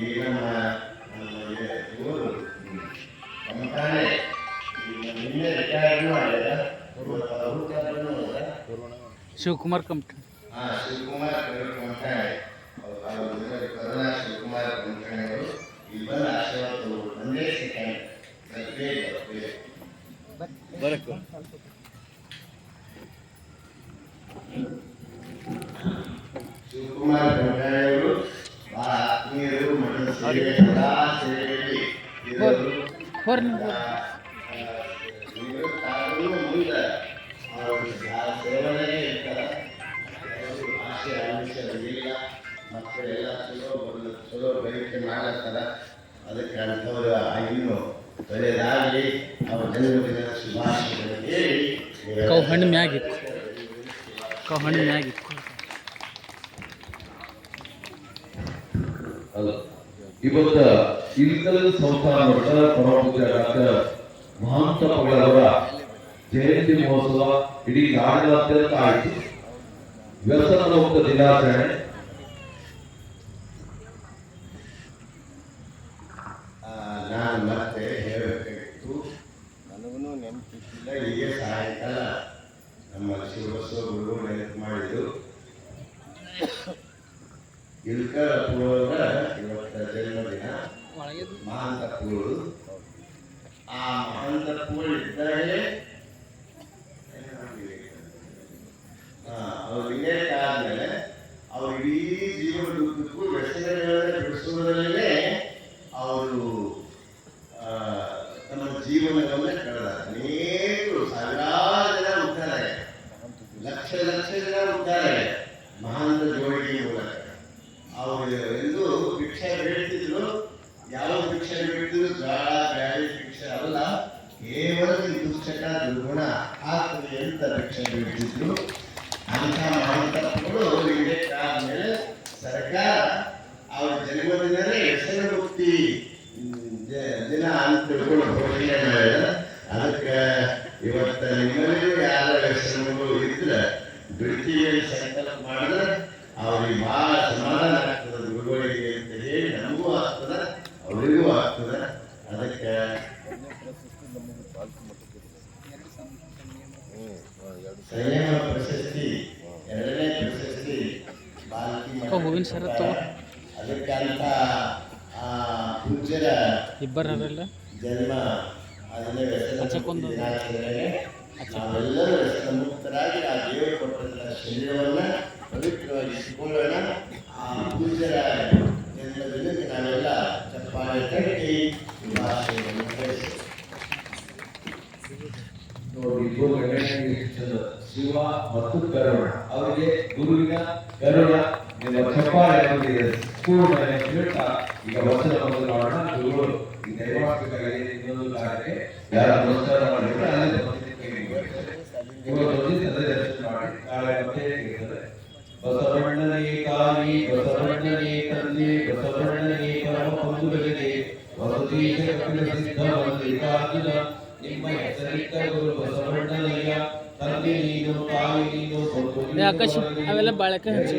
ನಮ್ಮ ಇವರು. ನಿನ್ನೆ ರಿಟೈರ್ಡ್ ಶಿವಕುಮಾರ್ ಹಾ ಶಿವಕುಮಾರ್ ಕಮತಾನೆ ಅವರು ಕರುಣಾ ಶಿವಕುಮಾರ್ ಕಮತಾನೆ ಅವರು ಇಲ್ಲಿ ಬಂದು ಆಶೀರ್ವಾದ ಒಂದೇ ಸೆಕೆಂಡ್ ಮಕ್ಕಳೆಲ್ಲ ಚಲೋ ಚಲೋ ಬಯಕೆ ಮಾಡತ್ತಾರ ಅದಕ್ಕೆ ಅಂಥವ್ರು ಆಗಿನ್ನು ಒಳ್ಳೆಯದಾಗಲಿ ಅವ್ರ ಜನ್ಮದಿನದ ಶುಭಾಶಯಗಳನ್ನು ಹೇಳಿ ಕವು ಹಣ್ಣು ಮ್ಯಾಗಿತ್ತು. ಮ್ಯಾಗಿತ್ತು ಅಲ್ಲ ಇವತ್ತ ಇಲ್ಕಲ್ ಸಂಸ್ಥಾನ ಮಠದ ಪರಮಪೂಜ್ಯ ಡಾಕ್ಟರ್ ಮಹಾಂತ ಪಗಳವರ ಜಯಂತಿ ಮಹೋತ್ಸವ ಇಡೀ ನಾಡಿನಾದ್ಯಂತ ಆಯಿತು. ವ್ಯಸನ ಮುಕ್ತ ದಿನಾಚರಣೆ. ನಾನು ಮತ್ತೆ ಹೇಳಬೇಕಾಗಿತ್ತು ನನಗೂ ನೆನಪಿಲ್ಲ ಹೀಗೆ ಸಾಯಂಕಾಲ ನಮ್ಮ ಶಿವಬಸವ ಗುರು ನೆನಪು ಮಾಡಿದ್ರು. ಇವತ್ತ ಜನ್ಮದಿನ ಅಪ್ಪುಗಳು ಆ ಅಪ್ಪುಗಳು ಇದ್ದಾಗಲೇ ಅವ್ರು ವಿವೇಕ ಆದ್ಮೇಲೆ ಅವ್ರು ಇಡೀ ಜೀವನದುದ್ದಕ್ಕೂ ವ್ಯಸನಗಳನ್ನ ಬಿಡಿಸುವುದರಲ್ಲೇ ಅವರು ತಮ್ಮ ಜೀವನವನ್ನ ಕಳೆದ ಸಾವಿರಾರು ಜನ ಆಗ್ಯಾರ. ಲಕ್ಷ ಲಕ್ಷ ಜನ ಜೋಡಿಗೆ ದುಶ್ಚಟ ದುರ್ಗುಣ ಆಗ್ತದೆ ಅಂತ ಭಿಕ್ಷೆ ಹೇಳ್ತಿದ್ರು ಅಂತ ಮಹಾಂತಗಳು ರಿಟೈರ್ ಆದ್ಮೇಲೆ ಸರ್ಕಾರ ಅವ್ರ ಜನ್ಮದಿನವೇ ಹೆಸರು ಮುಕ್ತಿ ದಿನ ಅಂತ ತಿಳ್ಕೊಂಡು ಮಾಡಿದ ಅದಕ್ಕೆ ಇವತ್ತ ನಿಮ್ಮಲ್ಲಿ ಯಾರ ಹೆಸರುಗಳು ಇದ್ರೆ ಸಂಕಲ್ಪ ಮಾಡಿದ್ರೆ ಅವ್ರಿಗೆ ಭಾಳ ಸಮಾಧಾನ ಆಗ್ತದೆ ಗುರುಗಳಿಗೆ ಅಂತ ಹೇಳಿ ನಮಗೂ ಆಗ್ತದೆ ಅವರಿಗೂ ಆಗ್ತದೆ ಅದಕ್ಕೆ ಸಂಯಮ ಪ್ರಶಸ್ತಿ ಎರಡನೇ ಪ್ರಶಸ್ತಿ ಬಾಲಕಿ ಮಠ ಅವ್ ಹೂವಿನ ಸರ ತಗೋ. ಅದಕ್ಕೆ ಅಂತ ಆ ಪೂಜ್ಯರ ಇಬ್ಬರು ಹರಲ್ಲ ಜನ್ಮ ಅದನ್ನೇ ವ್ಯಸನ ಹಚ್ಚಕ್ಕೊಂದು. ದಿನಾಚರಣೆಗೆ ನಾವೆಲ್ಲರೂ ವ್ಯಸನ ಮುಕ್ತರಾಗಿ ಆ ದೇವರು ಕೊಟ್ಟಂತಹ ಶರೀರವನ್ನ ಪವಿತ್ರವಾಗಿ ಇಟ್ಟುಕೊಳ್ಳೋಣ ಆ ಪೂಜ್ಯರ ಗುರುವಿನ ಗರುಡ ನಿಮ್ಮ ಚಪ್ಪಾಳೆ ಪೂರ್ಣ ಹೇಳ್ತಾ, ಈಗ ವಚನ ಮೊದಲು ಮಾಡೋಣ ಗುರುಗಳು ಈ ದೈವಾತ್ಮಕವಾಗಿ ಇನ್ನೊಂದು ಕಾರ್ಯಕ್ಕೆ ಮಾಡಿದ್ರೆ ಪರಮ ನಿಮ್ಮ ಹೆಸರಿಟ್ಟ ಗುರು ಬಸವಣ್ಣನಯ್ಯ. ಆಕಾಶ್, ಅವೆಲ್ಲ ಬಾಳೆಕಾಯಿ ಹಚ್ಚು.